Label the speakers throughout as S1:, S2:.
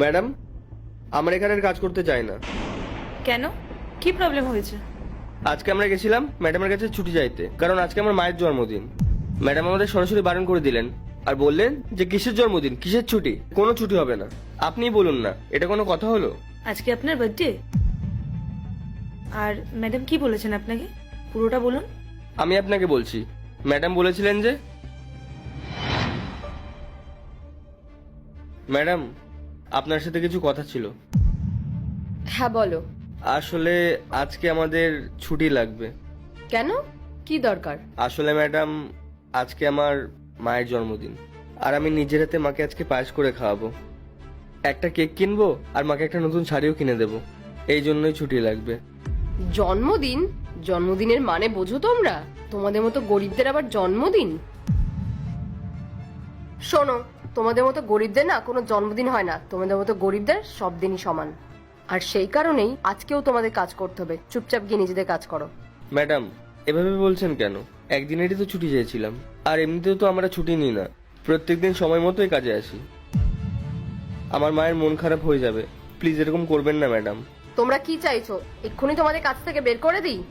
S1: Madam আমার এখানে আর কাজ করতে চাই না।
S2: কেন? কি প্রবলেম হয়েছে?
S1: আজকে আমরা গেছিলাম ম্যাডামের কাছে ছুটি চাইতে কারণ আজকে আমার মায়ের জন্মদিন। ম্যাডাম আমাদের সরাসরি বারণ করে দিলেন আর বললেন যে কিসের জন্মদিন? কিসের ছুটি? কোনো ছুটি হবে না। আপনিই বলুন না এটা কোনো কথা হলো?
S2: আজকে আপনার বার্থডে আর ম্যাডাম কি বলেছেন আপনাকে? পুরোটা বলুন।
S1: আমি আপনাকে বলছি ম্যাডাম বলেছিলেন যে ম্যাডাম আপনার সাথে কিছু কথা ছিল।
S3: হ্যাঁ বলো।
S1: আসলে আজকে আমাদের ছুটি লাগবে।
S3: কেন? কি দরকার?
S1: আসলে ম্যাডাম আজকে আমার মায়ের জন্মদিন। আর আমি নিজের হাতে মাকে আজকে পায়েস করে খাওয়াবো। একটা কেক কিনবো আর মাকে একটা নতুন শাড়িও কিনে দেবো। এই জন্যই ছুটি লাগবে।
S3: জন্মদিন? জন্মদিনের মানে বোঝো তোমরা? তোমাদের মতো গরিবদের আবার জন্মদিন? শোনো তোমাদের মতো গরিবদের না কোনো জন্মদিন হয় না। তোমাদের মতো গরিবদের সব দিনই সমান। আর সেই কারণেই আজকেও তোমাদের কাজ করতে হবে। চুপচাপ গিয়ে নিজেদের কাজ করো।
S1: ম্যাডাম এভাবে বলছেন কেন? একদিনেরই তো ছুটি চেয়েছিলাম। আর এমনিতেও তো আমরা ছুটি নিই না। প্রত্যেকদিন সময় মতোই কাজে আসি। আমার মায়ের মন খারাপ হয়ে যাবে। প্লিজ এরকম করবেন না ম্যাডাম।
S3: তোমরা কি চাইছো? এক্ষুনি তোমাদের কাছ থেকে বের করে দিই?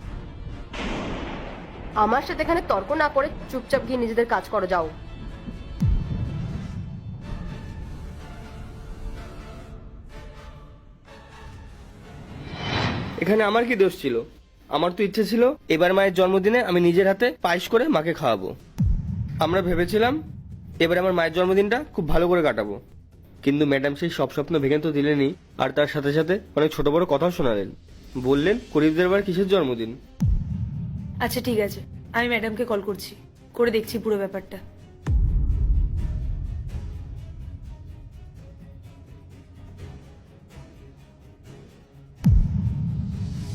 S3: আমার সাথে এখানে তর্ক না করে চুপচাপ গিয়ে নিজেদের কাজ করো যাও।
S1: এখানে আমার কি দোষ ছিল? আমার তো ইচ্ছে ছিল, এবার মায়ের জন্মদিনে আমি নিজের হাতে পায়েস করে মাকে খাওয়াবো। আমরা ভেবেছিলাম, এবার আমার মায়ের জন্মদিনটা খুব ভালো করে কাটাবো। কিন্তু ম্যাডাম সেই সব স্বপ্ন ভেঙে তো দিলেনি আর তার সাথে সাথে অনেক ছোট বড় কথাও শোনালেন। বললেন গরিবদের আবার কিসের জন্মদিন?
S2: আচ্ছা ঠিক আছে। আমি ম্যাডামকে কল করছি। করে দেখছি পুরো ব্যাপারটা।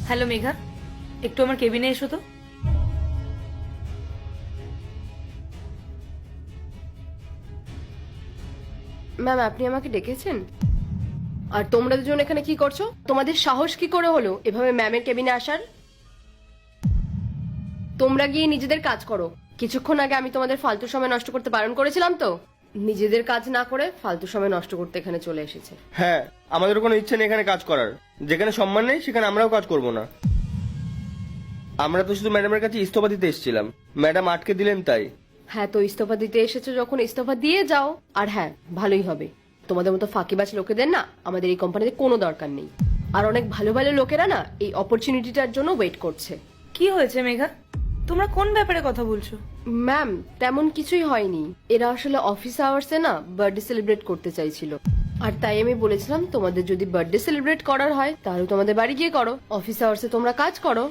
S2: হ্যালো মেঘা, একটু আমার কেবিনে এসো তো।
S3: ম্যাম, আপনি আমাকে ডেকেছেন? আর তোমরা দুজন এখানে কি করছ? তোমাদের সাহস কি করে হলো এভাবে ম্যামের কেবিনে আসার? তোমরা গিয়ে নিজেদের কাজ করো। কিছুক্ষণ আগে আমি তোমাদের ফালতু সময় নষ্ট করতে বারণ করেছিলাম তো? নিজেদের কাজ না করে ফালতু সময় নষ্ট করতে এখানে চলে এসেছে।
S1: হ্যাঁ আমাদের কোনো ইচ্ছে নেই এখানে কাজ করার। যেখানে সম্মান নেই সেখানে আমরাও কাজ করব না। আমরা তো শুধু ম্যাডামের কাছে ইস্তফা দিতে এসেছিলাম। ম্যাডাম আটকে দিলেন তাই।
S3: হ্যাঁ তো ইস্তফা দিতে এসেছ যখন ইস্তফা দিয়ে যাও। আর হ্যাঁ ভালোই হবে। তোমাদের মতো ফাঁকিবাজ লোকেদের না আমাদের এই কোম্পানিতে কোনো দরকার নেই। আর অনেক ভালো ভালো লোকেরা না এই অপরচুনিটিটার জন্য ওয়েট করছে।
S2: কি হয়েছে মেঘা? তোমরা কোন ব্যাপারে কথা বলছো?
S3: ম্যাম তেমন কিছুই হয়নি। এরা আসলে অফিস আওয়ার্সে না বার্থডে সেলিব্রেট করতে চাইছিল। আর তাই আমি বলেছিলাম তোমাদের যদি বার্থডে সেলিব্রেট করার হয় তাহলে তোমাদের বাড়ি গিয়ে করো। অফিস আওয়ার্সে তোমরা কাজ করো।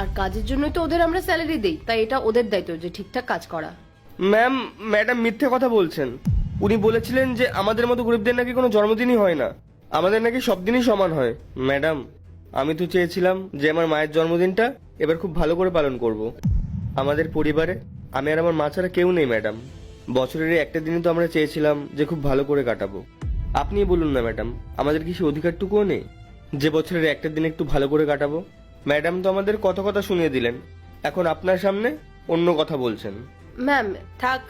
S3: আর কাজের জন্যই তো ওদের আমরা স্যালারি দেই। তাই এটা ওদের দায়িত্ব যে ঠিকঠাক কাজ করা।
S1: ম্যাম ম্যাডাম মিথ্যে কথা বলছেন। উনি বলেছিলেন যে আমাদের মতো গরিবদের নাকি কোনো জন্মদিনই হয় না। আমাদের নাকি সব দিনই সমান হয়। ম্যাডাম আমি তো চেয়েছিলাম যে আমার মায়ের জন্মদিনটা এবার খুব ভালো করে পালন করব। আমাদের পরিবারে আমি আর আমার মা ছাড়া কেউ নেই ম্যাডাম। বছরের একটা দিনে তো আমরা চেয়েছিলাম যে খুব ভালো করে কাটাবো। আপনিই বলুন না ম্যাডাম আমাদের কি সে অধিকারটুকুও নেই? যে বছরের একটা দিন একটু ভালো করে কাটাবো? ম্যাডাম তো আমাদের কত কথা শুনিয়ে দিলেন। এখন আপনার সামনে অন্য কথা বলছেন।
S3: ম্যাম
S2: থাক।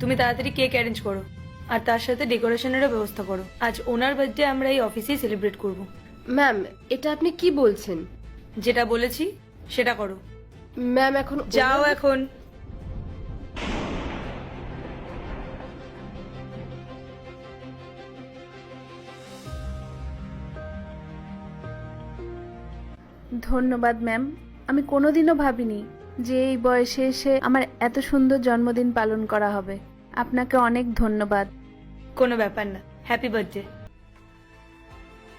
S2: তুমি তাড়াতাড়ি কেক অ্যারেঞ্জ করো। আর তার সাথে ডেকোরেশনেরও ব্যবস্থা করো। আজ ওনার বার্থডে আমরা এই অফিসেই সেলিব্রেট করব।
S3: ম্যাম এটা আপনি কি বলছেন?
S2: যেটা বলেছি সেটা করো।
S3: ম্যাম এখন
S2: যাও এখন।
S4: ধন্যবাদ ম্যাম আমি কোনোদিনও ভাবিনি যে এই বয়সে এসে আমার এত সুন্দর জন্মদিন পালন করা হবে। আপনাকে অনেক ধন্যবাদ।
S2: কোনো ব্যাপার না। Happy birthday